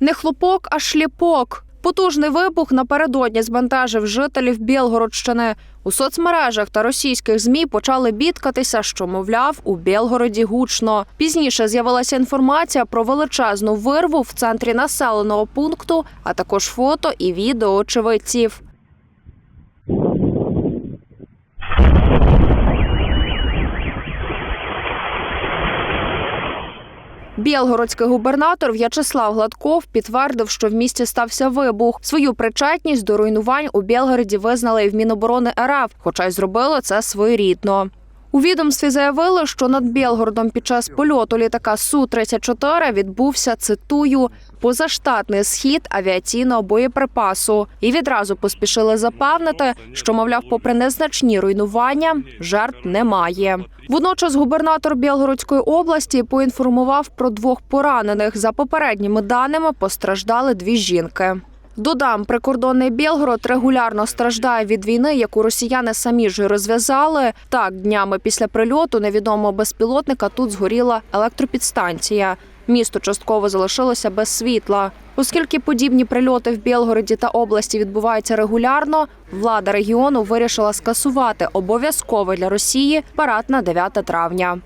Не хлопок, а шліпок. Потужний вибух напередодні збентежив жителів Білгородщини. У соцмережах та російських змі почали бідкатися, що мовляв у Білгороді гучно. Пізніше з'явилася інформація про величезну вирву в центрі населеного пункту, а також фото і відео очевидців. Білгородський губернатор В'ячеслав Гладков підтвердив, що в місті стався вибух. Свою причетність до руйнувань у Білгороді визнали і в Міноборони РФ, хоча й зробили це своєрідно. У відомстві заявили, що над Білгородом під час польоту літака су 34 відбувся цитую позаштатний схід авіаційного боєприпасу і відразу поспішили запевнити, що мовляв, попри незначні руйнування, жертв немає. Водночас губернатор Білгородської області поінформував про двох поранених. За попередніми даними постраждали дві жінки. Додам, прикордонний Білгород регулярно страждає від війни, яку росіяни самі ж розв'язали. Так, днями після прильоту невідомого безпілотника тут згоріла електропідстанція. Місто частково залишилося без світла. Оскільки подібні прильоти в Білгороді та області відбуваються регулярно, влада регіону вирішила скасувати обов'язковий для Росії парад на 9 травня.